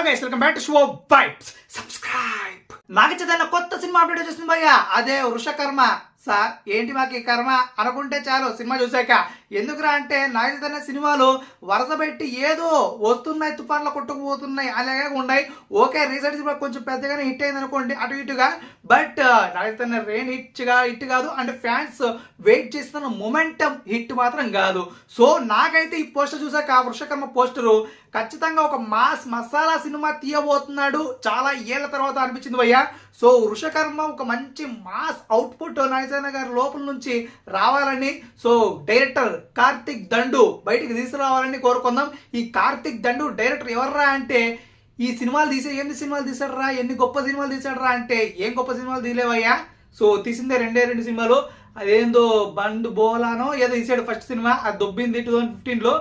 Hello guys welcome back to show bytes subscribe నాకు కొత్త cinema update వచ్చేసింది భయ్యా. అదే వృషకర్మ. సార్ ఏంటి మాకు ఈ కర్మ? అనుకుంటే చాలు సినిమా చూసాక ఎందుకురా అంటే నాకు సినిమాలు వరస పెట్టి ఏదో వస్తున్నాయి తుఫాన్లో కొట్టుకుపోతున్నాయి అలాగే ఉన్నాయి. ఓకే రీసెంట్ సినిమా కొంచెం పెద్దగానే హిట్ అయింది అనుకోండి అటు ఇటుగా. బట్ నాకు రేన్ రెయిన్ హిట్గా హిట్ కాదు. అండ్ ఫ్యాన్స్ వెయిట్ చేస్తున్న మొమెంటం హిట్ మాత్రం కాదు. సో నాకైతే ఈ పోస్టర్ చూసాక ఆ వృషకర్మ పోస్టరు ఖచ్చితంగా ఒక మాస్ మసాలా సినిమా తీయబోతున్నాడు. చాలా ఏళ్ళ తర్వాత అనిపించింది భయ్యా. సో వృషకర్మ ఒక మంచి మాస్ అవుట్పుట్ నాగచైతన్య గారి లోపల నుంచి రావాలని సో డైరెక్టర్ కార్తిక్ దండు బయటికి తీసుకురావాలని కోరుకుందాం. ఈ కార్తిక్ దండు డైరెక్టర్ ఎవర్రా అంటే ఈ సినిమాలు తీసే ఎన్ని సినిమాలు తీసాడరా ఎన్ని గొప్ప సినిమాలు తీసాడరా అంటే ఏం గొప్ప సినిమాలు తీలేవయ్యా సో తీసిందే రెండే రెండు సినిమాలు. అదేందో బండ్ బోలానో ఏదో తీసాడు ఫస్ట్ సినిమా అది దొబ్బింది టూ థౌజండ్ ఫిఫ్టీన్లో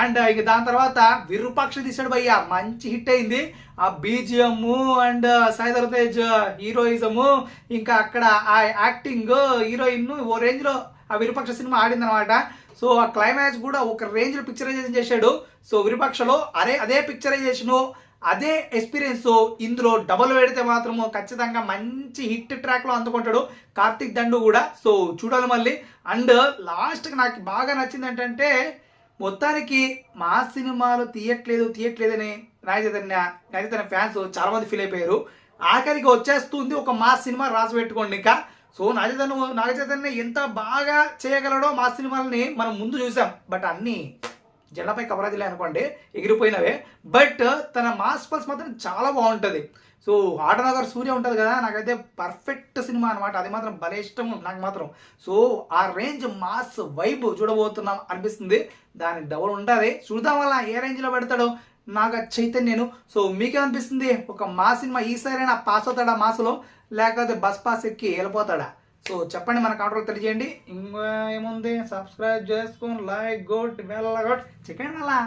అండ్ ఇక దాని తర్వాత విరూపాక్ష తీసాడు భయ్య మంచి హిట్ అయింది. ఆ BGM and Saidhar Tej heroism ఇంకా అక్కడ ఆ యాక్టింగ్ హీరోయిన్ ఓ రేంజ్లో ఆ విరూపాక్ష సినిమా ఆడింది అనమాట సో ఆ క్లైమాక్స్ కూడా ఒక రేంజ్లో పిక్చరైజేషన్ చేశాడు. సో విరూపాక్షలో అదే అదే పిక్చరైజేషను అదే ఎక్స్పీరియన్స్ ఇందులో డబుల్ పెడితే మాత్రము ఖచ్చితంగా మంచి హిట్ ట్రాక్లో అందుకుంటాడు కార్తిక్ దండు కూడా. సో చూడాలి మళ్ళీ. అండ్ లాస్ట్కి నాకు బాగా నచ్చింది ఏంటంటే మొత్తానికి మా సినిమాలు తీయట్లేదు తీయట్లేదని నాగచైతన్య నాగచైతన్య ఫ్యాన్స్ చాలా మంది ఫీల్ అయిపోయారు. ఆఖరికి వచ్చేస్తుంది ఒక మా సినిమా రాసి పెట్టుకోండి ఇంకా. సో నాగచైతన్య నాగచైతన్య ఎంత బాగా చేయగలడో మా సినిమాలని మనం ముందు చూసాం. బట్ అన్నీ జెండాపై కవరేజ్ అనుకోండి ఎగిరిపోయినవే. బట్ తన మాస్ పల్స్ మాత్రం చాలా బాగుంటుంది. సో ఆటనగర్ సూర్య ఉంటుంది కదా నాకైతే పర్ఫెక్ట్ సినిమా అనమాట అది మాత్రం భలే ఇష్టం నాకు మాత్రం. సో ఆ రేంజ్ మాస్ వైబ్ చూడబోతున్నాం అనిపిస్తుంది. దాని డబుల్ ఉంటుంది. చూద్దాం వల్ల ఏ రేంజ్లో పెడతాడో నాగ చైతన్యను. సో మీకేమనిపిస్తుంది? ఒక మా సినిమా ఈసారైనా పాస్ అవుతాడా మాసులో? లేకపోతే బస్ పాస్ ఎక్కి వెళ్ళిపోతాడా? సో చెప్పండి మన కాంట్రోల్ తెలియజేయండి. ఇంకా ఏముంది? సబ్స్క్రైబ్ చేసుకొని లైక్ గోట్ వెళ్ళగొట్ చికెన్ అలా